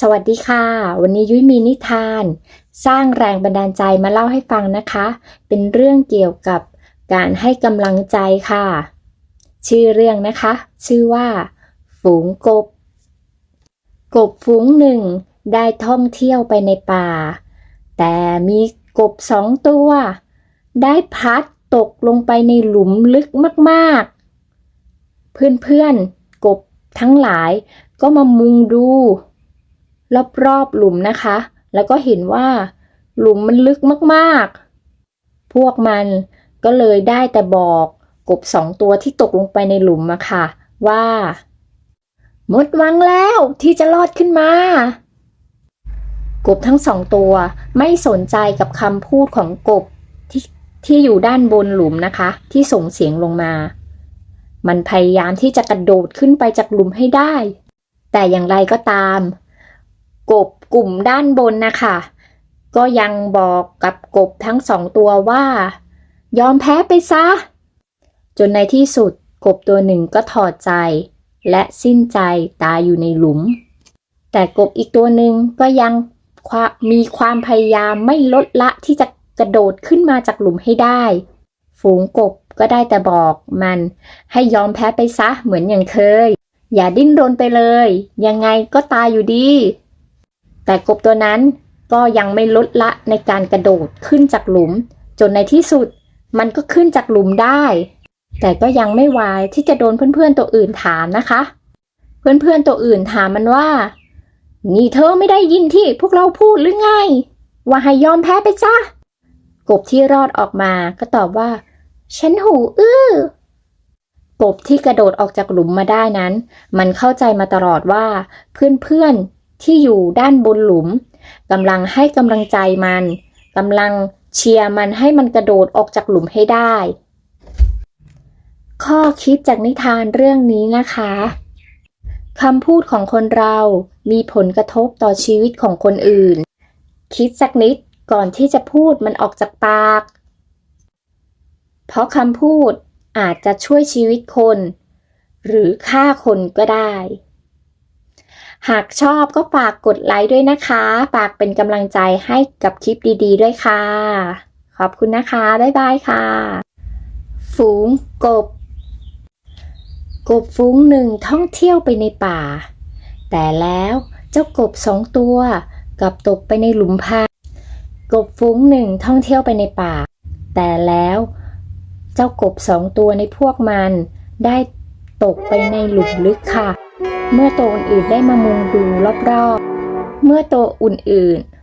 สวัสดีค่ะ วันนี้ยุ้ยมีนิทาน สร้างแรงบันดาลใจมาเล่าให้ฟังนะคะ เป็นเรื่องเกี่ยวกับการให้กำลังใจค่ะ ชื่อเรื่องนะคะ ชื่อว่า ฝูงกบ กบฝูงหนึ่งได้ท่องเที่ยวไปในป่า แต่มีกบสองตัว ได้พลัดตกลงไปในหลุมลึกมากๆ เพื่อนๆกบทั้งหลายก็มามุงดู รอบๆหลุมนะคะ แล้วก็เห็นว่า หลุมมันลึกมากๆ พวกมันก็เลยได้แต่บอกกบสองตัวที่ตกลงไปในหลุมอะค่ะ ว่าหมดหวังแล้วที่จะรอดขึ้นมา กบทั้งสองตัวไม่สนใจกับคำพูดของกบที่ที่อยู่ด้านบนหลุมนะคะ ที่ส่งเสียงลงมา มันพยายามที่จะกระโดดขึ้นไปจากหลุมให้ได้ แต่อย่างไรก็ตาม กบกลุ่มด้านบนนะคะ ก็ยังบอกกับกบทั้งสองตัวว่า ยอมแพ้ไปซะ จนในที่สุดกบตัวหนึ่งก็ถอดใจ และสิ้นใจตายอยู่ในหลุม แต่กบอีกตัวหนึ่งก็ยังมีความพยายามไม่ลดละที่จะกระโดดขึ้นมาจากหลุมให้ได้ ฝูงกบก็ได้แต่บอกมันให้ยอมแพ้ไปซะเหมือนอย่างเคย อย่าดิ้นรนไปเลย ยังไงก็ตายอยู่ดี แต่กบตัวนั้นก็ยังไม่ลดละในการกระโดดขึ้นจากหลุม จนในที่สุดมันก็ขึ้นจากหลุมได้ แต่ก็ยังไม่วายที่จะโดนเพื่อนๆตัวอื่นถามนะคะ เพื่อนๆตัวอื่นถามมันว่า นี่เธอไม่ได้ยินที่พวกเราพูดหรือไง ว่าให้ยอมแพ้ไปจ้ะกบที่รอดออกมาก็ตอบว่า ฉันหูอื้อกบที่กระโดดออกจากหลุมมาได้นั้น มันเข้าใจมาตลอดว่า เพื่อนๆ ที่อยู่ด้านบนหลุมกำลังให้กำลังใจมันกำลังเชียร์มันให้มันกระโดดออกจากหลุมให้ได้ ข้อคิดจากนิทานเรื่องนี้นะคะคำพูดของคนเรามีผลกระทบต่อชีวิตของคนอื่น คิดสักนิดก่อนที่จะพูดมันออกจากปาก เพราะคำพูดอาจจะช่วยชีวิตคน หรือฆ่าคนก็ได้ หากชอบก็ฝากกดไลค์ด้วยนะคะ ฝากเป็นกำลังใจให้กับคลิปดีๆด้วยค่ะ ขอบคุณนะคะ บ๊ายบายค่ะ ฝูงกบ กบฝูงหนึ่งท่องเที่ยวไปในป่า แต่แล้วเจ้ากบสองตัวกลับตกไปในหลุมพรางกบฝูงหนึ่งท่องเที่ยวไปในป่า แต่แล้ว เจ้ากบสองตัวในพวกมันได้ตกไปในหลุมลึกค่ะ เมื่อตัวอื่นๆได้มามุงดูรอบๆ เมื่อตัวอื่นๆ